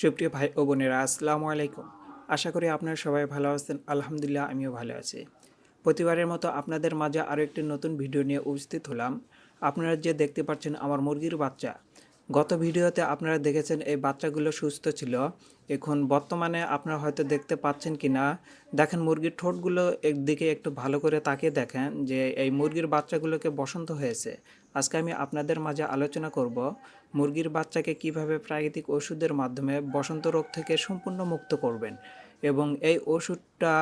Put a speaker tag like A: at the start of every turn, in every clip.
A: সুপ্রিয় ভাই ও বোনেরা, আসসালামু আলাইকুম। আশা করি আপনারা সবাই ভালো আছেন। আলহামদুলিল্লাহ, আমিও ভালো আছি। প্রতিবারের মতো আপনাদের মাঝে আরও একটি নতুন ভিডিও নিয়ে উপস্থিত হলাম। আপনারা যে দেখতে পাচ্ছেন আমার মুরগির বাচ্চা গত ভিডিওতে আপনারা দেখেছেন এই বাচ্চাগুলো সুস্থ ছিল। এখন বর্তমানে আপনারা হয়তো দেখতে পাচ্ছেন কি না দেখেন মুরগির ঠোঁটগুলো একদিকে একটু ভালো করে তাকিয়ে দেখেন যে এই মুরগির বাচ্চাগুলোকে বসন্ত হয়েছে। আজকে আমি আপনাদের মাঝে আলোচনা করব মুরগির বাচ্চাকে কীভাবে প্রাকৃতিক ওষুধের মাধ্যমে বসন্ত রোগ থেকে সম্পূর্ণ মুক্ত করবেন এবং এই ওষুধটা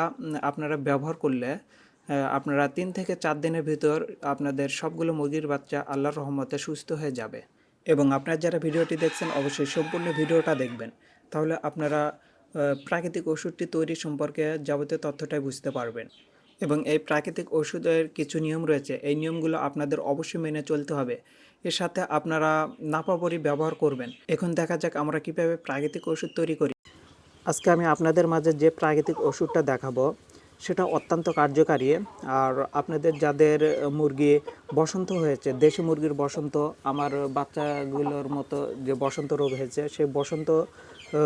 A: আপনারা ব্যবহার করলে আপনারা তিন থেকে চার দিনের ভিতর আপনাদের সবগুলো মুরগির বাচ্চা আল্লাহর রহমতে সুস্থ হয়ে যাবে। এবং আপনারা যারা ভিডিওটি দেখছেন, অবশ্যই সম্পূর্ণ ভিডিওটা দেখবেন। তাহলে আপনারা প্রাকৃতিক ওষুধটি তৈরি সম্পর্কে যাবতীয় তথ্যটাই বুঝতে পারবেন। এবং এই প্রাকৃতিক ওষুধের কিছু নিয়ম রয়েছে। এই নিয়মগুলো আপনাদের অবশ্যই মেনে চলতে হবে। এর সাথে আপনারা নাপাবরি ব্যবহার করবেন। এখন দেখা যাক আমরা কীভাবে প্রাকৃতিক ওষুধ তৈরি করি। আজকে আমি আপনাদের মাঝে যে প্রাকৃতিক ওষুধটা দেখাবো সেটা অত্যন্ত কার্যকারী। আর আপনাদের যাদের মুরগি বসন্ত হয়েছে, দেশি মুরগির বসন্ত, আমার বাচ্চাগুলোর মতো যে বসন্ত রোগ হয়েছে সেই বসন্ত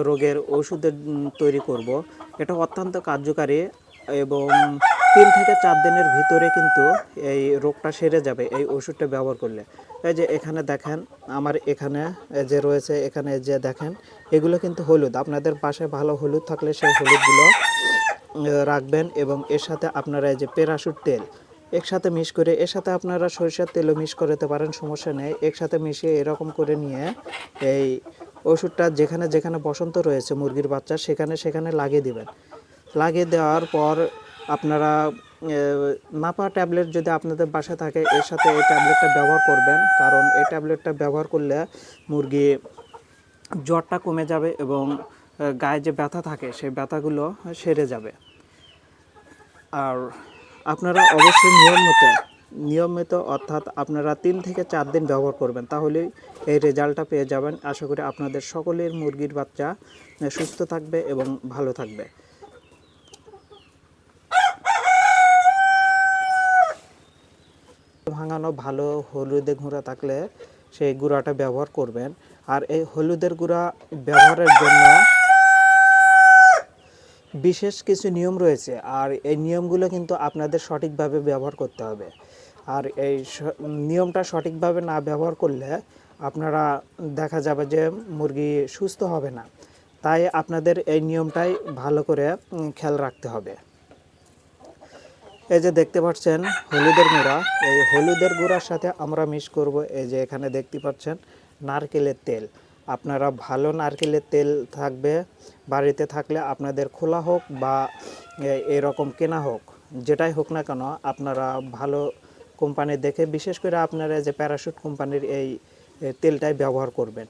A: রোগের ওষুধের তৈরি করব। এটা অত্যন্ত কার্যকারী এবং তিন থেকে চার দিনের ভিতরে কিন্তু এই রোগটা সেরে যাবে, এই ওষুধটা ব্যবহার করলে। এই যে এখানে দেখেন, আমার এখানে যে রয়েছে, এখানে যে দেখেন, এগুলো কিন্তু হলুদ। আপনাদের পাশে ভালো হলুদ থাকলে সেই হলুদগুলো রাখবেন এবং এর সাথে আপনারা এই যে প্যারাশুট তেল, একসাথে মিশ করে, এর সাথে আপনারা সরিষার তেলও মিশ করতে পারেন, সমস্যা নেই। একসাথে মিশিয়ে এরকম করে নিয়ে এই ওষুধটা যেখানে যেখানে বসন্ত রয়েছে মুরগির বাচ্চা, সেখানে সেখানে লাগিয়ে দিবেন। লাগিয়ে দেওয়ার পর আপনারা নাপা ট্যাবলেট যদি আপনাদের বাসা থাকে, এর সাথে এই ট্যাবলেটটা ব্যবহার করবেন। কারণ এই ট্যাবলেটটা ব্যবহার করলে মুরগি জ্বরটা কমে যাবে এবং গায়ে যে ব্যথা থাকে, সেই ব্যথাগুলো সেরে যাবে। আর আপনারা অবশ্যই নিয়ম মতো নিয়মিত অর্থাৎ আপনারা তিন থেকে চার দিন ব্যবহার করবেন, তাহলেই এই রেজাল্টটা পেয়ে যাবেন। আশা করি আপনাদের সকলের মুরগির বাচ্চা সুস্থ থাকবে এবং ভালো থাকবে। ভাঙানো ভালো হলুদে গুঁড়া থাকলে সেই গুঁড়াটা ব্যবহার করবেন। আর এই হলুদের গুঁড়া ব্যবহারের জন্য বিশেষ কিছু নিয়ম রয়েছে, আর এই নিয়মগুলো কিন্তু আপনাদের সঠিকভাবে ব্যবহার করতে হবে। আর এই নিয়মটা সঠিকভাবে না ব্যবহার করলে আপনারা দেখা যাবে যে মুরগি সুস্থ হবে না। তাই আপনাদের এই নিয়মটাই ভালো করে খেয়াল রাখতে হবে। এই যে দেখতে পাচ্ছেন হলুদের গুঁড়া, এই হলুদের গুঁড়ার সাথে আমরা মিক্স করব। এই যে এখানে দেখতে পাচ্ছেন নারকেলের তেল। আপনারা ভালো নারকেলের তেল থাকবে, বাড়িতে থাকলে আপনাদের খোলা হোক বা এরকম কেনা হোক, যেটাই হোক না কেন, আপনারা ভালো কোম্পানি দেখে, বিশেষ করে আপনারা যে প্যারাশুট কোম্পানির এই তেলটাই ব্যবহার করবেন।